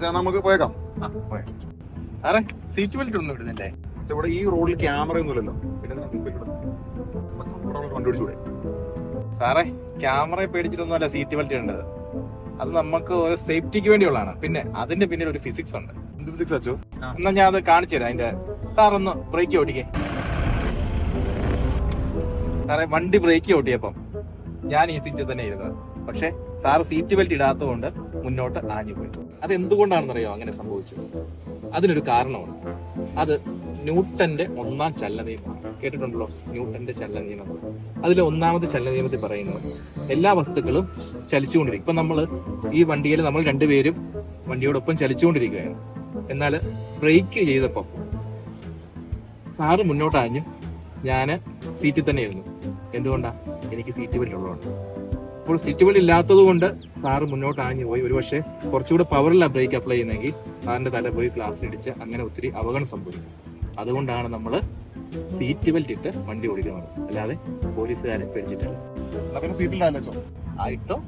അച്ഛാ നമുക്ക് പോയേക്കാം. സാറേ സീറ്റ് ബെൽറ്റ് ഒന്നും ഇടുന്നില്ലേ അച്ഛാ ഇവിടെ ഈ റോഡിൽ ക്യാമറ ഒന്നുമില്ലല്ലോ പിന്നെ ഇടുന്നത്? അപ്പൊ comfortable സാറേ ക്യാമറയെ പേടിച്ചിട്ടൊന്നുമല്ല സീറ്റ് ബെൽറ്റ് ഇടേണ്ടത്. അത് നമുക്ക് ഒരു സേഫ്റ്റിക്ക് വേണ്ടിയുള്ളതാണ്. പിന്നെ അതിന്റെ പിന്നിൽ ഒരു ഫിസിക്സ് ഉണ്ട്. എന്ത് ഫിസിക്സ് അച്ഛോ എന്നാ ഞാൻ അത് കാണിച്ചു തരാം. അതിന്റെ സാർ ഒന്ന് ബ്രേക്ക് ഓടിക്കേ. സാറേ വണ്ടി ബ്രേക്ക് ഓട്ടിയപ്പം ഞാൻ ഈ സീറ്റിൽ തന്നെ ഇരുന്നത്. പക്ഷെ സാറ് സീറ്റ് ബെൽറ്റ് ഇടാത്തതുകൊണ്ട് മുന്നോട്ട് ആഞ്ഞു പോയി അത് എന്തുകൊണ്ടാണെന്നറിയോ അങ്ങനെ സംഭവിച്ചത്? അതിനൊരു കാരണമുണ്ട്. അത് ന്യൂട്ടന്റെ ഒന്നാം ചലന നിയമം കേട്ടിട്ടുണ്ടല്ലോ ന്യൂട്ടന്റെ ചലന നിയമം അതിലെ ഒന്നാമത്തെ ചലന നിയമത്തിൽ പറയുന്നത് എല്ലാ വസ്തുക്കളും ചലിച്ചുകൊണ്ടിരിക്കും. ഇപ്പൊ നമ്മൾ ഈ വണ്ടിയിൽ നമ്മൾ രണ്ടുപേരും വണ്ടിയോടൊപ്പം ചലിച്ചുകൊണ്ടിരിക്കുകയാണ്. എന്നാൽ ബ്രേക്ക് ചെയ്തപ്പോൾ സാറ് മുന്നോട്ട് ആഞ്ഞു ഞാൻ സീറ്റിൽ തന്നെ ഇരുന്നു. എന്തുകൊണ്ടാണ് എനിക്ക് സീറ്റ് ബെൽറ്റ് ഉള്ളതുകൊണ്ട്. അപ്പോൾ സീറ്റ് ബെൽറ്റ് ഇല്ലാത്തത് കൊണ്ട് സാറ് മുന്നോട്ട് ആഞ്ഞു പോയി. ഒരുപക്ഷെ കുറച്ചുകൂടെ പവറില്ല ബ്രേക്ക് അപ്ലൈ ചെയ്യുന്നെങ്കിൽ സാറിന്റെ തല പോയി ഗ്ലാസ് ഇടിച്ച് അങ്ങനെ ഒത്തിരി അപകടം സംഭവിക്കും. അതുകൊണ്ടാണ് നമ്മൾ സീറ്റ് ബെൽറ്റ് ഇട്ട് വണ്ടി ഓടിക്കുന്നത്. അല്ലാതെ പോലീസുകാരെ പേടിച്ചിട്ടല്ല. ആയിട്ടോ?